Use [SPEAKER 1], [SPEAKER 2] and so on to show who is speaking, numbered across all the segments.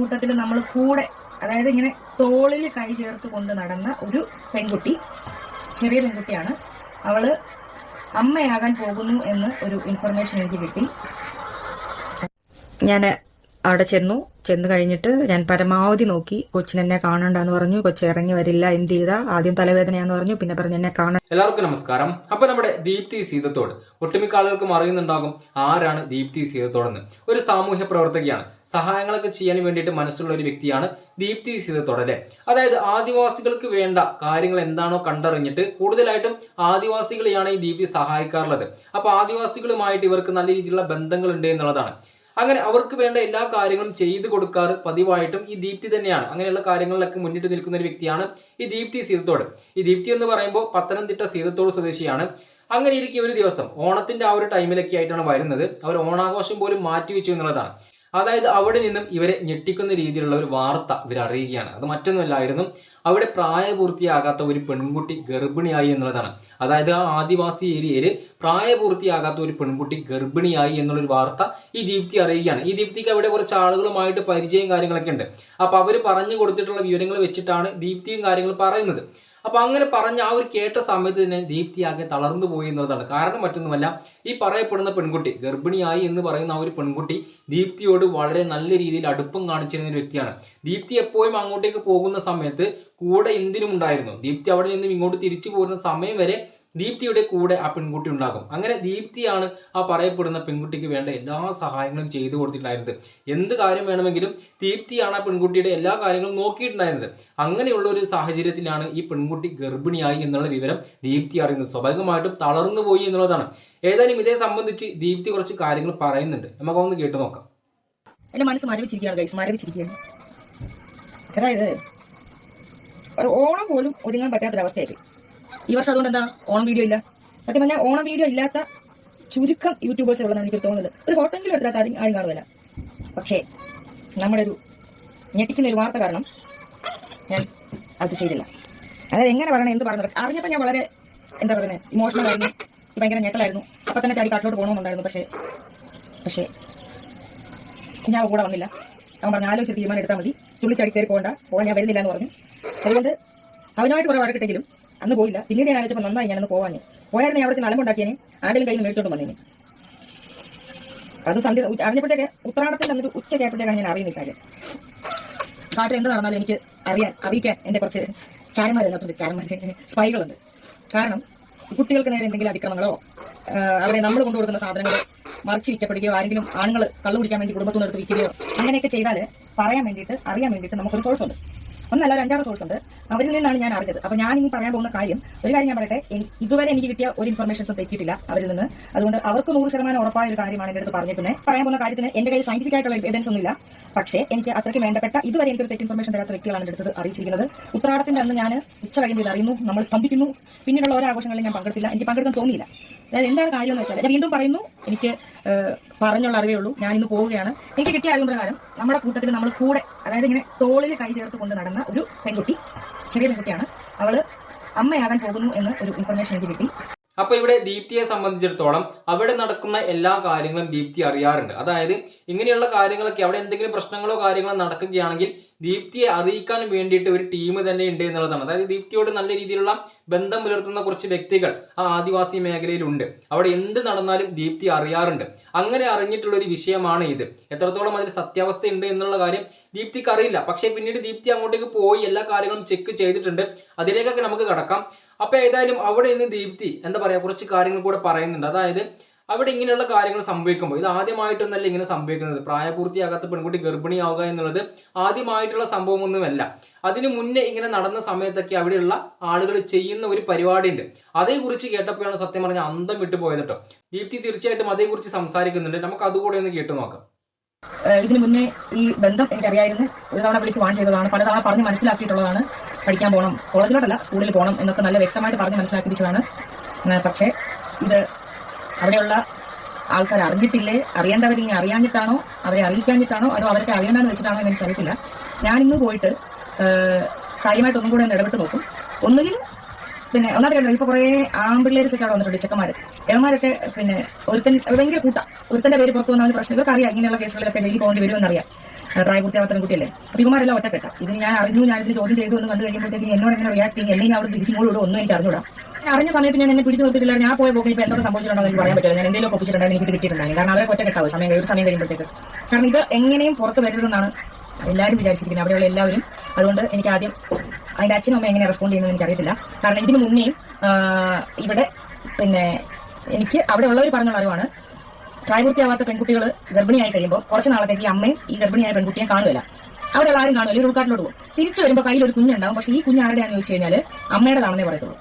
[SPEAKER 1] കൂട്ടത്തിൽ നമ്മൾ കൂടെ അതായത് ഇങ്ങനെ തോളിൽ കൈ ചേർത്ത് കൊണ്ട് നടന്ന ഒരു പെൺകുട്ടി ചെറിയ പെൺകുട്ടിയാണ്. അവൾ അമ്മയാകാൻ പോകുന്നു എന്ന് ഒരു ഇൻഫർമേഷൻ എനിക്ക് കിട്ടി. ഞാൻ അവിടെ ചെന്നു. ചെന്ന് കഴിഞ്ഞിട്ട് ഞാൻ പരമാവധി നോക്കി. കൊച്ചിനെന്നെ കാണണ്ടെന്ന് പറഞ്ഞു. കൊച്ചി ഇറങ്ങി വരില്ല എന്ത് ചെയ്താ? ആദ്യം തലവേദനയാന്ന് പറഞ്ഞു. പിന്നെ പറഞ്ഞു എന്നെ കാണാൻ
[SPEAKER 2] എല്ലാവർക്കും നമസ്കാരം. അപ്പൊ നമ്മുടെ ദീപ്തി സീതത്തോട് ഒട്ടുമിക്ക ആളുകൾക്കും അറിയുന്നുണ്ടാകും ആരാണ് ദീപ്തി സീതത്തോടെന്ന്. ഒരു സാമൂഹ്യ പ്രവർത്തകയാണ്. സഹായങ്ങളൊക്കെ ചെയ്യാൻ വേണ്ടിയിട്ട് മനസ്സുള്ള ഒരു വ്യക്തിയാണ് ദീപ്തി സീതത്തോട് അല്ലെ? അതായത് ആദിവാസികൾക്ക് വേണ്ട കാര്യങ്ങൾ എന്താണോ കണ്ടറിഞ്ഞിട്ട് കൂടുതലായിട്ടും ആദിവാസികളെയാണ് ഈ ദീപ്തി സഹായിക്കാറുള്ളത്. അപ്പൊ ആദിവാസികളുമായിട്ട് ഇവർക്ക് നല്ല രീതിയിലുള്ള ബന്ധങ്ങൾ ഉണ്ട് എന്നുള്ളതാണ്. അങ്ങനെ അവർക്ക് വേണ്ട എല്ലാ കാര്യങ്ങളും ചെയ്തു കൊടുക്കാറ് പതിവായിട്ടും ഈ ദീപ്തി തന്നെയാണ്. അങ്ങനെയുള്ള കാര്യങ്ങളിലൊക്കെ മുന്നിട്ട് നിൽക്കുന്ന ഒരു വ്യക്തിയാണ് ഈ ദീപ്തി സീതത്തോട്. ഈ ദീപ്തി എന്ന് പറയുമ്പോൾ പത്തനംതിട്ട സീതത്തോട് സ്വദേശിയാണ്. അങ്ങനെ ഇരിക്കും ഒരു ദിവസം ഓണത്തിന്റെ ആ ഒരു ടൈമിലൊക്കെ ആയിട്ടാണ് വരുന്നത്. അവർ ഓണാഘോഷം പോലും മാറ്റിവെച്ചു എന്നുള്ളതാണ്. അതായത് അവിടെ നിന്നും ഇവരെ ഞെട്ടിക്കുന്ന രീതിയിലുള്ള ഒരു വാർത്ത ഇവർ അറിയുകയാണ്. അത് മറ്റൊന്നുമല്ലായിരുന്നു അവിടെ പ്രായപൂർത്തിയാകാത്ത ഒരു പെൺകുട്ടി ഗർഭിണിയായി എന്നുള്ളതാണ്. അതായത് ആ ആദിവാസി ഏരിയയിൽ പ്രായപൂർത്തിയാകാത്ത ഒരു പെൺകുട്ടി ഗർഭിണിയായി എന്നുള്ളൊരു വാർത്ത ഈ ദീപ്തി അറിയുകയാണ്. ഈ ദീപ്തിക്ക് അവിടെ കുറച്ച് ആളുകളുമായിട്ട് പരിചയം കാര്യങ്ങളൊക്കെ ഉണ്ട്. അപ്പോൾ അവർ പറഞ്ഞു കൊടുത്തിട്ടുള്ള വിവരങ്ങൾ വെച്ചിട്ടാണ് ദീപ്തിയും കാര്യങ്ങൾ പറയുന്നത്. അപ്പൊ അങ്ങനെ പറഞ്ഞ ആ ഒരു കേട്ട സമയത്ത് തന്നെ ദീപ്തി ആകെ തളർന്നു പോയി എന്നുള്ളതാണ്. കാരണം മറ്റൊന്നുമല്ല ഈ പറയപ്പെടുന്ന പെൺകുട്ടി ഗർഭിണിയായി എന്ന് പറയുന്ന ആ ഒരു പെൺകുട്ടി ദീപ്തിയോട് വളരെ നല്ല രീതിയിൽ അടുപ്പം കാണിച്ചിരുന്ന ഒരു വ്യക്തിയാണ്. ദീപ്തി എപ്പോഴും അങ്ങോട്ടേക്ക് പോകുന്ന സമയത്ത് കൂടെ എന്തിനും ഉണ്ടായിരുന്നു. ദീപ്തി അവിടെ നിന്നും ഇങ്ങോട്ട് തിരിച്ചു പോരുന്ന സമയം വരെ ദീപ്തിയുടെ കൂടെ ആ പെൺകുട്ടി ഉണ്ടാകും. അങ്ങനെ ദീപ്തിയാണ് ആ പറയപ്പെടുന്ന പെൺകുട്ടിക്ക് വേണ്ട എല്ലാ സഹായങ്ങളും ചെയ്തു കൊടുത്തിട്ടുണ്ടായിരുന്നത്. എന്ത് കാര്യം വേണമെങ്കിലും ദീപ്തിയാണ് ആ പെൺകുട്ടിയുടെ എല്ലാ കാര്യങ്ങളും നോക്കിയിട്ടുണ്ടായിരുന്നത്. അങ്ങനെയുള്ള ഒരു സാഹചര്യത്തിലാണ് ഈ പെൺകുട്ടി ഗർഭിണിയായി എന്നുള്ള വിവരം ദീപ്തി അറിയുന്നത്. സ്വാഭാവികമായിട്ടും തളർന്നു പോയി എന്നുള്ളതാണ്. ഏതായാലും ഇതേ സംബന്ധിച്ച് ദീപ്തി കുറച്ച് കാര്യങ്ങൾ പറയുന്നുണ്ട്. നമുക്കൊന്ന് കേട്ടു നോക്കാം.
[SPEAKER 1] എന്റെ മനസ്സ് മരവിച്ചിരിക്കുകയാണ് മരവിച്ചിരിക്കുകയാണ്. അതായത് ഓണം പോലും ഒരുങ്ങാൻ പറ്റാത്തൊരവസ്ഥയായി ഈ വർഷം അതുകൊണ്ട് എന്താ? ഓണം വീഡിയോ ഇല്ല. സത്യം പറഞ്ഞാൽ ഓണം വീഡിയോ ഇല്ലാത്ത ചുരുക്കം യൂട്യൂബേഴ്സ് ഉള്ളതെന്ന് എനിക്ക് തോന്നുന്നത്. ഒരു ഫോട്ടോയെങ്കിലും എടുത്താൽ ആരും ആരും കാണുമല്ല പക്ഷേ നമ്മുടെ ഒരു ഞെട്ടിക്കുന്ന ഒരു വാർത്ത കാരണം ഞാൻ അത് ചെയ്തില്ല. അതായത് എങ്ങനെ പറയണം എന്ത് പറഞ്ഞത് അറിഞ്ഞപ്പോൾ ഞാൻ വളരെ എന്താ പറയുന്നത് ഇമോഷണൽ ആയിരുന്നു. ഭയങ്കര ഞെട്ടലായിരുന്നു. അപ്പം തന്നെ ചാടി കാട്ടിലോട്ട് പോകണമെന്നുണ്ടായിരുന്നു. പക്ഷേ പക്ഷേ ഞാൻ കൂടെ വന്നില്ല. അവൻ പറഞ്ഞ ആലോചിച്ച് തീരുമാനം എടുത്താൽ മതി. തുള്ളിച്ചടി കയറി പോകണ്ട. പോകാൻ ഞാൻ വരുന്നില്ല എന്ന് പറഞ്ഞു. അതുകൊണ്ട് അവനുമായിട്ട് കുറെ വഴക്കിട്ടെങ്കിലും അന്ന് പോയില്ല. പിന്നീട് ഞാൻ ആലോചിച്ചപ്പോൾ നന്നായി ഞാനന്ന് പോവാൻ പോയായിരുന്നെ അവിടെ നലമുണ്ടാക്കിയേനെ ആരെങ്കിലും കയ്യിൽ നിന്ന് മേടിച്ചോണ്ട് വന്നേനെ. അത് സന്ധ്യ അറിഞ്ഞപ്പോഴത്തേക്ക് ഉത്രാടത്തിൽ അന്നൊരു ഉച്ച കേട്ടപ്പോഴത്തേക്കാണ് ഞാൻ അറിയുന്ന കാര്യം. കാട്ടിൽ എന്ത് നടന്നാലും എനിക്ക് അറിയാൻ അറിയിക്കാൻ എന്റെ കുറച്ച് ചാരന്മാർ അതിനകത്തുണ്ട്. ചാരന്മാർ സ്പൈകളുണ്ട്. കാരണം കുട്ടികൾക്ക് നേരെ എന്തെങ്കിലും അതിക്രമങ്ങളോ അവരെ നമ്മൾ കൊണ്ടുകൊടുക്കുന്ന സാധനങ്ങൾ മറിച്ച് വിൽക്കപ്പെടുകയോ ആരെങ്കിലും ആണുങ്ങൾ കള്ളു കുടിക്കാൻ വേണ്ടി കുടുംബത്തിൽ നിന്ന് എടുത്ത് വിൽക്കുകയോ അങ്ങനെയൊക്കെ ചെയ്താൽ പറയാൻ വേണ്ടിയിട്ട് അറിയാൻ വേണ്ടിയിട്ട് നമുക്കൊരു സോഴ്സ് ഉണ്ട് ഒന്നല്ല ഒരു അഞ്ചാറ് സോഴ്സ് ഉണ്ട്. അവരിൽ നിന്നാണ് ഞാൻ അറിഞ്ഞത്. അപ്പൊ ഞാൻ ഇനി പറയാൻ പോകുന്ന കാര്യം ഒരു കാര്യം ഞാൻ പറയട്ടെ ഇതുവരെ എനിക്ക് കിട്ടിയ ഒരു ഇൻഫർമേഷൻസും തെറ്റിയിട്ടില്ല അവരിൽ നിന്ന്. അതുകൊണ്ട് അവർക്ക് നൂറ് ശതമാനം ഉറപ്പായ ഒരു കാര്യമാണ് എന്റെ അടുത്ത് പറഞ്ഞിരിക്കുന്നത് പറയാൻ പോകുന്ന കാര്യത്തിന് എന്റെ കയ്യിൽ സയന്റിഫിക് ആയിട്ടുള്ള എവിഡൻസ് ഒന്നുമില്ല പക്ഷേ എനിക്ക് അത്രയ്ക്ക് വേണ്ടപ്പെട്ട ഇതുവരെ എനിക്കൊരു തെറ്റ് ഇൻഫർമേഷൻ തരാത്ത വ്യക്തികളാണ് എന്റെ അടുത്ത് അറിയിച്ചിരിക്കുന്നത്. ഉത്രാടത്തിന്റെ അന്ന് ഞാൻ ഉച്ച കഴിയുമ്പോൾ അറിയുന്നു നമ്മൾ സ്തംഭിക്കുന്നു. പിന്നീടുള്ള ഓരോ ആഘോഷങ്ങളിൽ ഞാൻ പങ്കെടുത്തില്ല. എനിക്ക് പങ്കെടുക്കാൻ തോന്നിയില്ല. അതായത് എന്താണ് കാര്യം എന്ന് വെച്ചാൽ ഞാൻ വീണ്ടും പറയുന്നു എനിക്ക് പറഞ്ഞുള്ള അറിവേ ഉള്ളൂ. ഞാൻ ഇന്ന് പോവുകയാണ്. എനിക്ക് കിട്ടിയ അറിവ് പ്രകാരം നമ്മുടെ കൂട്ടത്തിൽ നമ്മൾ കൂടെ അതായത് ഇങ്ങനെ തോളിൽ കൈ ചേർത്ത് കൊണ്ട് നടന്ന ഒരു പെൺകുട്ടി ചെറിയ പെൺകുട്ടിയാണ്. അവൾ അമ്മയാകാൻ പോകുന്നു എന്ന് ഒരു ഇൻഫർമേഷൻ എനിക്ക് കിട്ടി.
[SPEAKER 2] അപ്പൊ ഇവിടെ ദീപ്തിയെ സംബന്ധിച്ചിടത്തോളം അവിടെ നടക്കുന്ന എല്ലാ കാര്യങ്ങളും ദീപ്തി അറിയാറുണ്ട്. അതായത് ഇങ്ങനെയുള്ള കാര്യങ്ങളൊക്കെ അവിടെ എന്തെങ്കിലും പ്രശ്നങ്ങളോ കാര്യങ്ങളോ നടക്കുകയാണെങ്കിൽ ദീപ്തിയെ അറിയിക്കാൻ വേണ്ടിയിട്ട് ഒരു ടീം തന്നെ ഉണ്ട് എന്നുള്ളതാണ്. അതായത് ദീപ്തിയോട് നല്ല രീതിയിലുള്ള ബന്ധം പുലർത്തുന്ന കുറച്ച് വ്യക്തികൾ ആ ആദിവാസി മേഖലയിലുണ്ട്. അവിടെ എന്ത് നടന്നാലും ദീപ്തി അറിയാറുണ്ട്. അങ്ങനെ അറിഞ്ഞിട്ടുള്ള ഒരു വിഷയമാണ് ഇത്. എത്രത്തോളം അതിൽ സത്യാവസ്ഥ ഉണ്ട് എന്നുള്ള കാര്യം ദീപ്തിക്ക് അറിയില്ല. പക്ഷേ പിന്നീട് ദീപ്തി അങ്ങോട്ടേക്ക് പോയി എല്ലാ കാര്യങ്ങളും ചെക്ക് ചെയ്തിട്ടുണ്ട്. അതിലേക്കൊക്കെ നമുക്ക് കടക്കാം. അപ്പൊ ഏതായാലും അവിടെ നിന്ന് ദീപ്തി എന്താ പറയാ കുറച്ച് കാര്യങ്ങൾ കൂടെ പറയുന്നുണ്ട്. അതായത് അവിടെ ഇങ്ങനെയുള്ള കാര്യങ്ങൾ സംഭവിക്കുമ്പോൾ ഇത് ആദ്യമായിട്ടൊന്നല്ല ഇങ്ങനെ സംഭവിക്കുന്നത്. പ്രായപൂർത്തിയാകാത്ത പെൺകുട്ടി ഗർഭിണിയാവുക എന്നുള്ളത് ആദ്യമായിട്ടുള്ള സംഭവമൊന്നുമല്ല. അതിനു മുന്നേ ഇങ്ങനെ നടന്ന സമയത്തൊക്കെ അവിടെയുള്ള ആളുകൾ ചെയ്യുന്ന ഒരു പരിപാടിയുണ്ട്. അതേക്കുറിച്ച് കേട്ടപ്പോഴാണ് സത്യം പറഞ്ഞ അന്തം വിട്ടു പോയത് കേട്ടോ. ദീപ്തി തീർച്ചയായിട്ടും അതേക്കുറിച്ച് സംസാരിക്കുന്നുണ്ട്. നമുക്ക് അതുകൂടെ ഒന്ന് കേട്ടു നോക്കാം.
[SPEAKER 1] ഇതിനു മുന്നേ ഈ ബന്ധം എനിക്കറിയായിരുന്നു. ഒരു തവണ വിളിച്ച് വാൺ ചെയ്തതാണ്. പലതവണ പറഞ്ഞ് മനസ്സിലാക്കിയിട്ടുള്ളതാണ്. പഠിക്കാൻ പോകണം കോളേജിലോട്ടല്ല സ്കൂളിൽ പോകണം എന്നൊക്കെ നല്ല വ്യക്തമായിട്ട് പറഞ്ഞ് മനസ്സിലാക്കിപ്പിച്ചതാണ്. പക്ഷേ ഇത് അവിടെയുള്ള ആൾക്കാർ അറിഞ്ഞിട്ടില്ലേ? അറിയേണ്ടവർ ഇനി അറിയാഞ്ഞിട്ടാണോ? അവരെ അറിയിക്കാഞ്ഞിട്ടാണോ? അതോ അവർക്ക് അറിയണമെന്ന് വെച്ചിട്ടാണോ എന്ന് എനിക്കറിയത്തില്ല. ഞാൻ ഇന്ന് പോയിട്ട് കാര്യമായിട്ട് ഒന്നും കൂടെ ഒന്ന് ഇടപെട്ട് നോക്കും. ഒന്നുകിൽ പിന്നെ ഒന്നാമത്തെ കാര്യം ഇപ്പൊ കുറെ ആമ്പിള്ളേര് സെറ്റ് അവിടെ വന്നിട്ടുണ്ട് ചെക്കന്മാര്. ചെക്കന്മാരൊക്കെ പിന്നെ ഒരുത്തൻ ഭയങ്കര കൂട്ട. ഒരുത്തന്റെ പേര് പുറത്തു വന്നാൽ പ്രശ്നം ഇവർക്ക് അറിയാം ഇങ്ങനെയുള്ള കേസുകളിലൊക്കെ ജയിലിൽ പോകേണ്ടി വരുമെന്നറിയാം. പ്രായപൂർത്തിയാവാത്ത പെൺകുട്ടിയല്ലേ അപ്പൊ ഇവന്മാരെല്ലാം ഒറ്റപ്പെട്ട. ഇതിന് ഞാൻ അറിഞ്ഞു ഞാൻ ഇതിന് ചോദ്യം ചെയ്തു എന്ന് കണ്ടു കഴിയുമ്പോഴത്തേക്ക് എന്നോട് എങ്ങനെ റിയാക്ട് ചെയ്യും? എന്നെ അവിടെ തിരിച്ചു ഇങ്ങോട്ട് ഒന്നും എനിക്ക് അറിഞ്ഞൂടാ. അറിഞ്ഞ സമയത്ത് ഞാൻ എന്നെ പിടിച്ചു നിർത്തിയില്ല ഞാൻ പോയ പോകുമ്പോൾ ഇപ്പൊ എന്തൊക്കെ സംഭവിച്ചിട്ടുണ്ടോ എന്ന് പറയാൻ പറ്റില്ല. ഞാൻ എന്തെങ്കിലും ഒപ്പിച്ചിട്ടുണ്ടെങ്കിൽ എനിക്ക് ഇത് കിട്ടിയിട്ടുണ്ടായിരുന്നു കാരണം അവരെ ഒറ്റക്കെട്ടാവും സമയം ഒരു സമയം കഴിയുമ്പോഴത്തേക്ക്. കാരണം ഇത് എങ്ങനെയും പുറത്ത് വരരുതെന്നാണ് എല്ലാവരും വിചാരിച്ചിരിക്കുന്നത്. അവിടെയുള്ള എല്ലാവരും. അതുകൊണ്ട് എനിക്ക് ആദ്യം അതിന്റെ അച്ഛനും അമ്മ എങ്ങനെ റെസ്പോണ്ട് ചെയ്യുന്നത് എനിക്ക് അറിയത്തില്ല കാരണം ഇതിനു മുന്നേയും ഇവിടെ പിന്നെ എനിക്ക് അവിടെ ഉള്ളവർ പറഞ്ഞുള്ള അറിവാണ്. പ്രായപൂർത്തിയാവാത്ത പെൺകുട്ടികൾ ഗർഭിണിയായി കഴിയുമ്പോൾ കുറച്ച് നാളത്തേക്ക് അമ്മയും ഈ ഗർഭിണിയായ പെൺകുട്ടിയെ കാണുകയില്ല. അവിടെ ആരും കാണുമല്ലോ ഒരു ഉൾക്കാട്ടിലോട്ട് പോകും. തിരിച്ചു വരുമ്പോൾ കയ്യിൽ ഒരു കുഞ്ഞുണ്ടാവും പക്ഷെ ഈ കുഞ്ഞ് ആരുടെയാണെന്ന് ചോദിച്ചു കഴിഞ്ഞാൽ അമ്മയുടെതാണെന്നേ പറയത്തുള്ളൂ.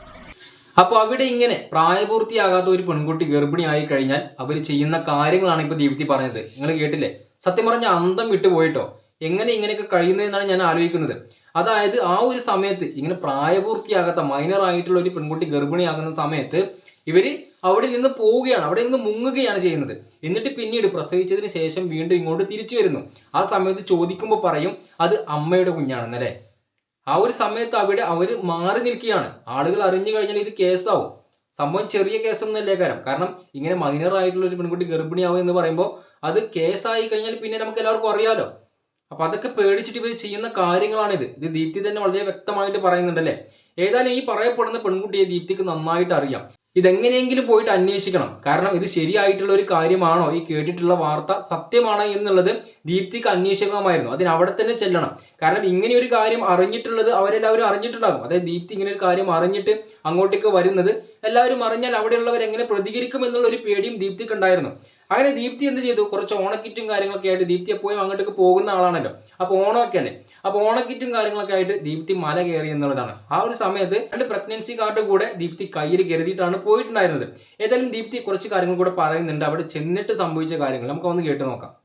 [SPEAKER 2] അപ്പോൾ അവിടെ ഇങ്ങനെ പ്രായപൂർത്തിയാകാത്ത ഒരു പെൺകുട്ടി ഗർഭിണിയായി കഴിഞ്ഞാൽ അവർ ചെയ്യുന്ന കാര്യങ്ങളാണ് ഇപ്പോൾ ദീപ്തി പറഞ്ഞത്. നിങ്ങൾ കേട്ടില്ലേ? സത്യം പറഞ്ഞ അന്തം വിട്ടു പോയിട്ടോ? എങ്ങനെ ഇങ്ങനെയൊക്കെ കഴിയുന്നു എന്നാണ് ഞാൻ ആലോചിക്കുന്നത്. അതായത് ആ ഒരു സമയത്ത് ഇങ്ങനെ പ്രായപൂർത്തിയാകാത്ത മൈനർ ആയിട്ടുള്ള ഒരു പെൺകുട്ടി ഗർഭിണിയാകുന്ന സമയത്ത് ഇവർ അവിടെ നിന്ന് പോവുകയാണ് അവിടെ നിന്ന് മുങ്ങുകയാണ് ചെയ്യുന്നത്. എന്നിട്ട് പിന്നീട് പ്രസവിച്ചതിന് ശേഷം വീണ്ടും ഇങ്ങോട്ട് തിരിച്ചു വരുന്നു. ആ സമയത്ത് ചോദിക്കുമ്പോൾ പറയും അത് അമ്മയുടെ കുഞ്ഞാണെന്നല്ലേ? ആ ഒരു സമയത്ത് അവിടെ അവർ മാറി നിൽക്കുകയാണ്. ആളുകൾ അറിഞ്ഞു കഴിഞ്ഞാൽ ഇത് കേസാവും. സംഭവം ചെറിയ കേസൊന്നുമല്ലേ കാര്യം കാരണം ഇങ്ങനെ മൈനറായിട്ടുള്ള ഒരു പെൺകുട്ടി ഗർഭിണിയാവും എന്ന് പറയുമ്പോൾ അത് കേസായി കഴിഞ്ഞാൽ പിന്നെ നമുക്ക് എല്ലാവർക്കും അറിയാലോ. അപ്പൊ അതൊക്കെ പേടിച്ചിട്ട് ഇവർ ചെയ്യുന്ന കാര്യങ്ങളാണിത്. ഇത് ദീപ്തി തന്നെ വളരെ വ്യക്തമായിട്ട് പറയുന്നുണ്ടല്ലേ? ഏതായാലും ഈ പറയപ്പെടുന്ന പെൺകുട്ടിയെ ദീപ്തിക്ക് നന്നായിട്ട് അറിയാം. ഇതെങ്ങനെയെങ്കിലും പോയിട്ട് അന്വേഷിക്കണം. കാരണം ഇത് ശരിയായിട്ടുള്ള ഒരു കാര്യമാണോ? ഈ കേട്ടിട്ടുള്ള വാർത്ത സത്യമാണോ എന്നുള്ളത് ദീപ്തിക്ക് അന്വേഷിക്കണമായിരുന്നു അതിന് അവിടെ തന്നെ ചെല്ലണം. കാരണം ഇങ്ങനെ ഒരു കാര്യം അറിഞ്ഞിട്ടുള്ളത് അവരെല്ലാവരും അറിഞ്ഞിട്ടുണ്ടാകും. അതായത് ദീപ്തി ഇങ്ങനെ ഒരു കാര്യം അറിഞ്ഞിട്ട് അങ്ങോട്ടേക്ക് വരുന്നത് എല്ലാവരും അറിഞ്ഞാൽ അവിടെയുള്ളവർ എങ്ങനെ പ്രതികരിക്കും എന്നുള്ള ഒരു പേടിയും ദീപ്തിക്ക് ഉണ്ടായിരുന്നു അങ്ങനെ ദീപ്തി എന്ത് ചെയ്തു? കുറച്ച് ഓണക്കിറ്റും കാര്യങ്ങളൊക്കെ ആയിട്ട് ദീപ്തി എപ്പോഴും അങ്ങോട്ടേക്ക് പോകുന്ന ആളാണല്ലോ. അപ്പോൾ ഓണമൊക്കെ അല്ലേ? അപ്പോൾ ഓണക്കിറ്റും കാര്യങ്ങളൊക്കെ ആയിട്ട് ദീപ്തി മല കയറി എന്നുള്ളതാണ്. ആ ഒരു സമയത്ത് രണ്ട് പ്രഗ്നൻസി കാർഡ് കൂടെ ദീപ്തി കയ്യിൽ കരുതിയിട്ടാണ് പോയിട്ടുണ്ടായിരുന്നത്. ഏതായാലും ദീപ്തി കുറച്ച് കാര്യങ്ങൾ കൂടെ പറയുന്നുണ്ട്. അവിടെ ചെന്നിട്ട് സംഭവിച്ച കാര്യങ്ങൾ. നമുക്ക് ഒന്ന് കേട്ട് നോക്കാം.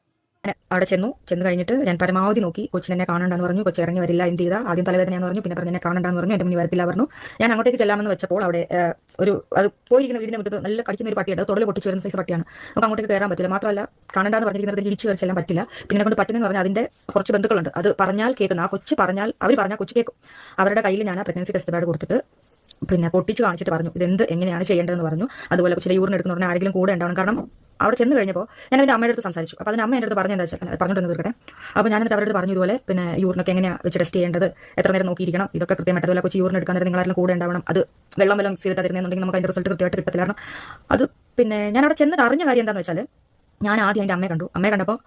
[SPEAKER 1] അവിടെ ചെന്നു. ചെന്ന് കഴിഞ്ഞിട്ട് ഞാൻ പരമാവധി നോക്കി. കൊച്ചിനെ കാണണ്ടെന്ന് പറഞ്ഞു. കൊച്ചി ഇറങ്ങി വരില്ല എന്ത് ചെയ്താൽ ആദ്യം തലവേദനയാന്ന് പറഞ്ഞു. പിന്നെ പറഞ്ഞു എന്നെ കാണണ്ടെന്ന് പറഞ്ഞു. എന്റെ മുന്നിൽ വരത്തില്ല പറഞ്ഞു. ഞാൻ അങ്ങോട്ടേക്ക് ചെല്ലാമെന്ന് വെച്ചപ്പോൾ അവിടെ ഒരു അത് പോയിരിക്കുന്ന വീടിന്റെ മുറ്റത്ത് നല്ല കടിക്കുന്ന ഒരു പട്ടിയുണ്ട്. തൊടൽ പൊട്ടിച്ച് വരുന്ന സൈസ് പട്ടിയാണ്. നമുക്ക് അങ്ങോട്ടേക്ക് കയറാൻ പറ്റില്ല. മാത്രമല്ല കാണണ്ടെന്ന് പറഞ്ഞിരിക്കുന്നത് ഇടിച്ചു കയറി ചെല്ലാൻ പറ്റില്ല. പിന്നെ കൊണ്ട് പറ്റുന്നതെന്ന് പറഞ്ഞാൽ അതിന്റെ കുറച്ച് ബന്ധുക്കളുണ്ട്. അത് പറഞ്ഞാൽ കേൾക്കുന്ന. ആ കൊച്ചു പറഞ്ഞാൽ അവർ പറഞ്ഞാൽ കൊച്ചു കേൾക്കും. അവരുടെ കയ്യിൽ ഞാൻ ആ പ്രഗ്നൻസി ടെസ്റ്റ് പാഡ് കൊടുത്തിട്ട് പിന്നെ പൊട്ടിച്ച് കാണിച്ചിട്ട് പറഞ്ഞു. ഇതെന്ത് എങ്ങനെയാണ് ചെയ്യേണ്ടതെന്ന് പറഞ്ഞു. അതുപോലെ കൊച്ചിലെ യൂറിൻ എടുക്കുന്ന പറഞ്ഞാൽ ആരെങ്കിലും കൂടെ ഉണ്ടാവണം. കാരണം അവിടെ ചെന്ന് കഴിഞ്ഞപ്പോൾ ഞാൻ എന്റെ അമ്മയുടെ അടുത്ത് സംസാരിച്ചു. അപ്പോൾ അതിന് അമ്മ എന്റെ അടുത്ത് പറഞ്ഞു എന്താ വെച്ചാൽ പറഞ്ഞിട്ട് തീർക്കട്ടെ. അപ്പോൾ ഞാൻ എന്നിട്ട് അവരുടെ അടുത്ത് പറഞ്ഞു ഇതുപോലെ പിന്നെ യൂറിനൊക്കെ എങ്ങനെയാണ് വെച്ച് ടെസ്റ്റ് ചെയ്യേണ്ടത്? എത്ര നേരം നോക്കിയിരിക്കണം? ഇതൊക്കെ കൃത്യമായിട്ട്. അതുപോലെ കൊച്ചു യൂറിൻ എടുക്കാൻ നേരം നിങ്ങളാരും കൂടെ ഉണ്ടാവണം. അത് വെള്ളം വെള്ളം മിക്സ് ചെയ്തിട്ട് തരുന്നുണ്ടെങ്കിൽ നമുക്ക് അതിന്റെ റിസൾട്ട് കൃത്യമായിട്ട് കിട്ടത്തില്ല. കാരണം അത് പിന്നെ ഞാൻ അവിടെ ചെന്നിട്ട് അറിഞ്ഞ കാര്യം എന്താണെന്ന് വെച്ചാൽ ഞാൻ ആദ്യം എന്റെ അമ്മയെ കണ്ടു. അമ്മയെ കണ്ടപ്പോൾ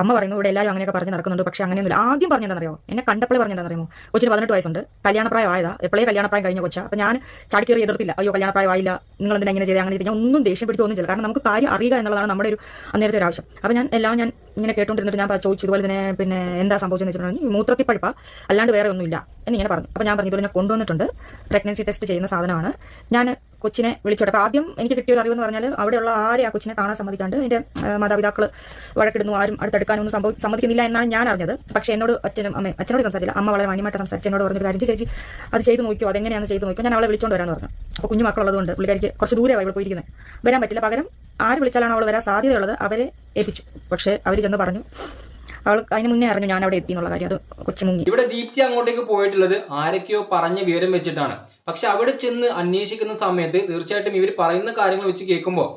[SPEAKER 1] അമ്മ പറയുന്നു ഇവിടെ എല്ലാവരും അങ്ങനെയൊക്കെ പറഞ്ഞ് നടക്കുന്നുണ്ട്. പക്ഷേ അങ്ങനെയൊന്നുമില്ല. ആദ്യം പറഞ്ഞെന്താണെന്നറിയോ എന്നെ കണ്ടപ്പോഴേ പറഞ്ഞെന്താണെന്നറിയുമോ കൊച്ചിന് പതിനെട്ട് വയസ്സുണ്ട്. കല്യാണപ്രായം ആയതാ. എപ്പോഴേ കല്യാണപ്രായം കഴിഞ്ഞ കൊച്ചാ. അപ്പോൾ ഞാൻ ചാടിക്കേറി എതിർത്തില്ല. അയ്യോ കല്യാണപ്രായം ആയില്ല. നിങ്ങൾ എന്തിനാ ഇങ്ങനെ ചെയ്ത്? അങ്ങനെ ഞാൻ ഒന്നും ദേഷ്യം പിടിച്ച് ഒന്നും ചെയ്യില്ല കാരണം നമുക്ക് കാര്യം അറിയുക എന്നുള്ളതാണ് നമ്മുടെ ഒരു അന്നേരത്തെ ഒരു ആവശ്യം. അപ്പോൾ ഞാൻ എല്ലാം ഞാൻ ഇങ്ങനെ കേട്ടോണ്ടിരുന്നിട്ട് ഞാൻ ചോദിച്ചു. ഇതുപോലെ തന്നെ പിന്നെ എന്താ സംഭവിച്ചെന്ന് വെച്ചിട്ടുണ്ടെങ്കിൽ മൂത്രത്തിൽ പഴുപ്പ അല്ലാണ്ട് വേറെ ഒന്നുമില്ല. എന്നിങ്ങനെ പറഞ്ഞു. അപ്പോൾ ഞാൻ പറഞ്ഞു ഇതുപോലെ ഞാൻ കൊണ്ടുവന്നിട്ടുണ്ട്. പ്രഗ്നൻസി ടെസ്റ്റ് ചെയ്യുന്ന സാധനമാണ്. ഞാൻ കൊച്ചിനെ വിളിച്ചോട്ടെ. അപ്പോൾ ആദ്യം എനിക്ക് കിട്ടിയ ഒരു അറിവെന്ന് പറഞ്ഞാൽ അവിടെയുള്ള ആരെ ആ കൊച്ചിനെ കാണാൻ സമ്മതിക്കാണ്ട് എന്റെ മാതാപിതാക്കൾ വഴക്കിടുന്നു ആരും അടുത്തെടുക്കാനൊന്നും സംഭവം സമ്മതിക്കുന്നില്ല എന്നാണ് ഞാൻ അറിഞ്ഞത്. പക്ഷേ എന്നോട് അച്ഛനും അമ്മ അച്ഛനോട് സംസാരിച്ചില്ല. അമ്മ വളരെ മാന്യമായിട്ട് സംസാരിച്ച്. എന്നോട് പറഞ്ഞൊരു കാര്യം ചേച്ചി അത് ചെയ്ത് നോക്കിയോ അതെങ്ങനെയാണ് ചെയ്ത് നോക്കിയോ ഞാൻ അവളെ വിളിച്ചോണ്ട് വരാമെന്ന് പറഞ്ഞു. അപ്പോൾ കുഞ്ഞു മക്കളുള്ളതുകൊണ്ട് പുള്ളിക്കാരിക്ക് കുറച്ച് ദൂരമായി അവൾ പോയിരിക്കുന്നത് വരാൻ പറ്റില്ല. പകരം ആര് വിളിച്ചാലാണ് അവൾ വരാൻ സാധ്യതയുള്ളത് അവരെ ഏൽപ്പിച്ചു. പക്ഷേ അവർ ചെന്ന് പറഞ്ഞു. അവൾ അതിന് മുന്നേ അറിഞ്ഞു ഞാൻ അവിടെ എത്തി എന്നുള്ള കാര്യം. അത് കൊച്ചു മുങ്ങി.
[SPEAKER 2] ഇവിടെ ദീപ്തി അങ്ങോട്ടേക്ക് പോയിട്ടുള്ളത് ആരൊക്കെയോ പറഞ്ഞ വിവരം വെച്ചിട്ടാണ്. പക്ഷെ അവിടെ ചെന്ന് അന്വേഷിക്കുന്ന സമയത്ത് തീർച്ചയായിട്ടും ഇവർ പറയുന്ന കാര്യങ്ങൾ വെച്ച് കേൾക്കുമ്പോൾ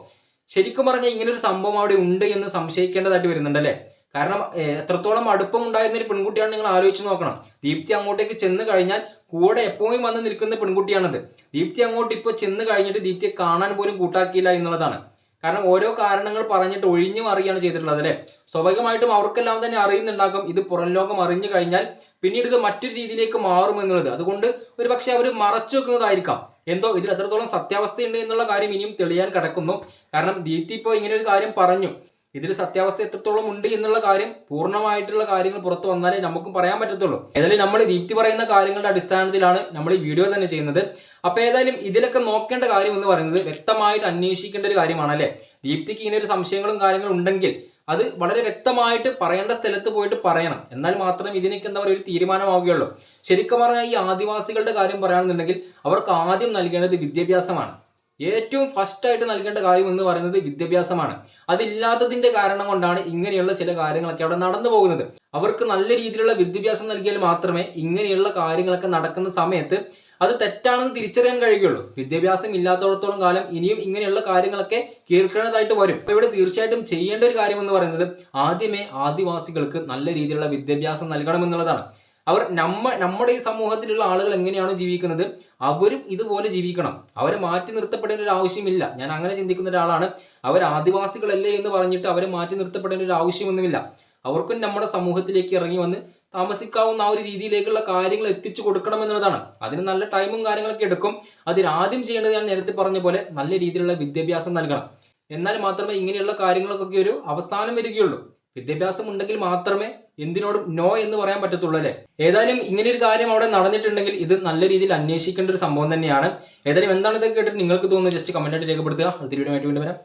[SPEAKER 2] ശരിക്കും പറഞ്ഞാൽ ഇങ്ങനെ ഒരു സംഭവം അവിടെ ഉണ്ട് എന്ന് സംശയിക്കേണ്ടതായിട്ട് വരുന്നുണ്ടല്ലേ? കാരണം എത്രത്തോളം അടുപ്പം ഉണ്ടായിരുന്ന ഒരു പെൺകുട്ടിയാണ് നിങ്ങൾ ആലോചിച്ച് നോക്കണം. ദീപ്തി അങ്ങോട്ടേക്ക് ചെന്ന് കഴിഞ്ഞാൽ കൂടെ എപ്പോഴും വന്ന് നിൽക്കുന്ന പെൺകുട്ടിയാണത്. ദീപ്തി അങ്ങോട്ട് ഇപ്പോൾ ചെന്ന് കഴിഞ്ഞിട്ട് ദീപ്തിയെ കാണാൻ പോലും കൂട്ടാക്കിയില്ല എന്നുള്ളതാണ്. കാരണം ഓരോ കാരണങ്ങൾ പറഞ്ഞിട്ട് ഒഴിഞ്ഞു മാറുകയാണ് ചെയ്തിട്ടുള്ളത് അല്ലേ? സ്വാഭാവികമായിട്ടും അവർക്കെല്ലാം തന്നെ അറിയുന്നുണ്ടാകും. ഇത് പുറം ലോകം അറിഞ്ഞു കഴിഞ്ഞാൽ പിന്നീട് ഇത് മറ്റൊരു രീതിയിലേക്ക് മാറും എന്നുള്ളത്. അതുകൊണ്ട് ഒരു പക്ഷെ അവർ മറച്ചു വെക്കുന്നതായിരിക്കാം. എന്തോ ഇതിൽ എത്രത്തോളം സത്യാവസ്ഥയുണ്ട് എന്നുള്ള കാര്യം ഇനിയും തെളിയാൻ കിടക്കുന്നു. കാരണം ദീപ്തി ഇപ്പോൾ ഇങ്ങനെ ഒരു കാര്യം പറഞ്ഞു. ഇതിൽ സത്യാവസ്ഥ എത്രത്തോളം ഉണ്ട് എന്നുള്ള കാര്യം പൂർണമായിട്ടുള്ള കാര്യങ്ങൾ പുറത്തു വന്നാലേ നമുക്കും പറയാൻ പറ്റത്തുള്ളൂ. ഏതായാലും നമ്മൾ ദീപ്തി പറയുന്ന കാര്യങ്ങളുടെ അടിസ്ഥാനത്തിലാണ് നമ്മൾ ഈ വീഡിയോ തന്നെ ചെയ്യുന്നത്. അപ്പൊ ഏതായാലും ഇതിലൊക്കെ നോക്കേണ്ട കാര്യം എന്ന് പറയുന്നത് വ്യക്തമായിട്ട് അന്വേഷിക്കേണ്ട ഒരു കാര്യമാണ് അല്ലെ ദീപ്തിക്ക് ഇങ്ങനെ ഒരു സംശയങ്ങളും കാര്യങ്ങളും ഉണ്ടെങ്കിൽ അത് വളരെ വ്യക്തമായിട്ട് പറയേണ്ട സ്ഥലത്ത് പോയിട്ട് പറയണം. എന്നാൽ മാത്രം ഇതിനൊക്കെ എന്താ പറയുക ഒരു തീരുമാനമാവുകയുള്ളൂ. ശരിക്കും പറഞ്ഞാൽ ഈ ആദിവാസികളുടെ കാര്യം പറയുകയാണെന്നുണ്ടെങ്കിൽ അവർക്ക് ആദ്യം നൽകേണ്ടത് വിദ്യാഭ്യാസമാണ്. ഏറ്റവും ഫസ്റ്റ് ആയിട്ട് നൽകേണ്ട കാര്യം എന്ന് പറയുന്നത് വിദ്യാഭ്യാസമാണ്. അതില്ലാത്തതിന്റെ കാരണം കൊണ്ടാണ് ഇങ്ങനെയുള്ള ചില കാര്യങ്ങളൊക്കെ അവിടെ നടന്നു പോകുന്നത്. അവർക്ക് നല്ല രീതിയിലുള്ള വിദ്യാഭ്യാസം നൽകിയാൽ മാത്രമേ ഇങ്ങനെയുള്ള കാര്യങ്ങളൊക്കെ നടക്കുന്ന സമയത്ത് അത് തെറ്റാണെന്ന് തിരിച്ചറിയാൻ കഴിയുള്ളൂ വിദ്യാഭ്യാസം ഇല്ലാത്തടത്തോളം കാലം ഇനിയും ഇങ്ങനെയുള്ള കാര്യങ്ങളൊക്കെ കേൾക്കേണ്ടതായിട്ട് വരും. അപ്പൊ ഇവിടെ തീർച്ചയായിട്ടും ചെയ്യേണ്ട ഒരു കാര്യം എന്ന് പറയുന്നത് ആദ്യമേ ആദിവാസികൾക്ക് നല്ല രീതിയിലുള്ള വിദ്യാഭ്യാസം നൽകണമെന്നുള്ളതാണ് അവർ നമ്മ നമ്മുടെ ഈ സമൂഹത്തിലുള്ള ആളുകൾ എങ്ങനെയാണ് ജീവിക്കുന്നത് അവരും ഇതുപോലെ ജീവിക്കണം. അവരെ മാറ്റി നിർത്തപ്പെടേണ്ട ഒരു ആവശ്യമില്ല. ഞാൻ അങ്ങനെ ചിന്തിക്കുന്ന ഒരാളാണ്. അവർ ആദിവാസികളല്ലേ എന്ന് പറഞ്ഞിട്ട് അവരെ മാറ്റി നിർത്തപ്പെടേണ്ട ഒരു ആവശ്യമൊന്നുമില്ല. അവർക്കും നമ്മുടെ സമൂഹത്തിലേക്ക് ഇറങ്ങി വന്ന് താമസിക്കാവുന്ന ആ ഒരു രീതിയിലേക്കുള്ള കാര്യങ്ങൾ എത്തിച്ചു കൊടുക്കണം എന്നുള്ളതാണ്. അതിന് നല്ല ടൈമും കാര്യങ്ങളൊക്കെ എടുക്കും. അതിൽ ആദ്യം ചെയ്യേണ്ടത് ഞാൻ നേരത്തെ പറഞ്ഞ പോലെ നല്ല രീതിയിലുള്ള വിദ്യാഭ്യാസം നൽകണം. എന്നാൽ മാത്രമേ ഇങ്ങനെയുള്ള കാര്യങ്ങൾക്കൊക്കെ ഒരു അവസാനം വരികയുള്ളൂ. വിദ്യാഭ്യാസം ഉണ്ടെങ്കിൽ മാത്രമേ എന്തിനോടും നോ എന്ന് പറയാൻ പറ്റത്തുള്ളൂ അല്ലേ? ഏതായാലും ഇങ്ങനെ ഒരു കാര്യം അവിടെ നടന്നിട്ടുണ്ടെങ്കിൽ ഇത് നല്ല രീതിയിൽ അന്വേഷിക്കേണ്ട ഒരു സംഭവം തന്നെയാണ്. ഏതായാലും എന്താണ് ഇതൊക്കെ കേട്ടിട്ട് നിങ്ങൾക്ക് തോന്നുന്നത് ജസ്റ്റ് കമന്റായിട്ട് രേഖപ്പെടുത്തുക. അടുത്ത വീഡിയോ ആയിട്ട് വീണ്ടും വരാം.